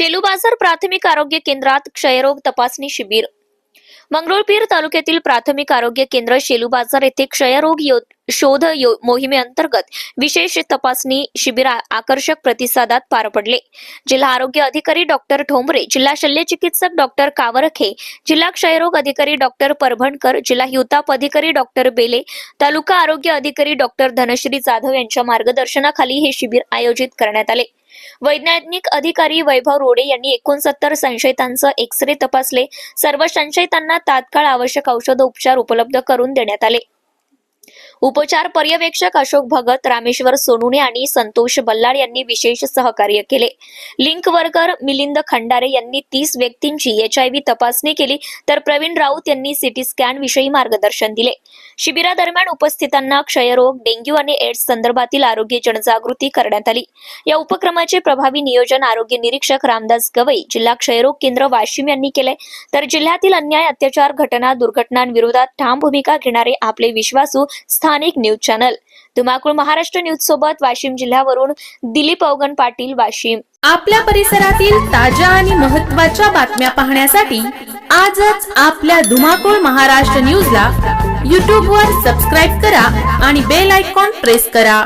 शेलू बाजार प्राथमिक आरोग्य केंद्रात क्षयरोग तपासणी शिबिर. मंगरुळपीर तालुक्यातील प्राथमिक आरोग्य केंद्र शेलू बाजार येथे क्षयरोग शोध मोहिमेअंतर्गत विशेष तपासणी शिबिर आकर्षक प्रतिसादात पार पडले. जिल्हा आरोग्य अधिकारी डॉक्टर ठोंबरे जिल्हा शल्य चिकित्सक डॉक्टर कावरखे जिल्हा क्षयरोग अधिकारी डॉक्टर परभणकर जिल्हा हिवताप अधिकारी डॉक्टर बेले तालुका आरोग्य अधिकारी डॉक्टर धनश्री जाधव यांच्या मार्गदर्शनाखाली हे शिबिर आयोजित करण्यात आले. वैज्ञानिक अधिकारी वैभव रोडे यांनी एकोणसत्तर संशयितांचं एक्स-रे तपासले. सर्व संशयितांना तात्काळ आवश्यक औषध उपचार उपलब्ध करून देण्यात आले. उपचार पर्यवेक्षक अशोक भगत रामेश्वर सोनुने आणि संतोष बल्लाळ यांनी विशेष सहकार्य केले. लिंक वर्कर मिलिंद खंडारे यांनी तीस व्यक्तींची एचआयव्ही तपासणी केली तर प्रवीण राऊत यांनी सिटी स्कॅन विषयी मार्गदर्शन दिले. शिबिरादरम्यान उपस्थितांना क्षयरोग डेंग्यू आणि एड्स संदर्भातील आरोग्य जनजागृती करण्यात आली. या उपक्रमाचे प्रभावी नियोजन आरोग्य निरीक्षक रामदास गवई जिल्हा क्षयरोग केंद्र वाशिम यांनी केले. तर जिल्ह्यातील अन्याय अत्याचार घटना दुर्घटनांविरोधात ठाम भूमिका घेणारे आपले विश्वासू स्थानिक न्यूज चॅनल. धुमाकूळ महाराष्ट्र न्यूज सोबत वाशिम जिल्ह्यावरून दिलीप अवगण पाटील वाशिम. आपल्या परिसरातील ताज्या आणि महत्त्वाच्या बातम्या पाहण्यासाठी आजच आपल्या धुमाकूळ महाराष्ट्र न्यूजला यूट्यूबवर वर सबस्क्राईब करा आणि बेल आयकॉन प्रेस करा.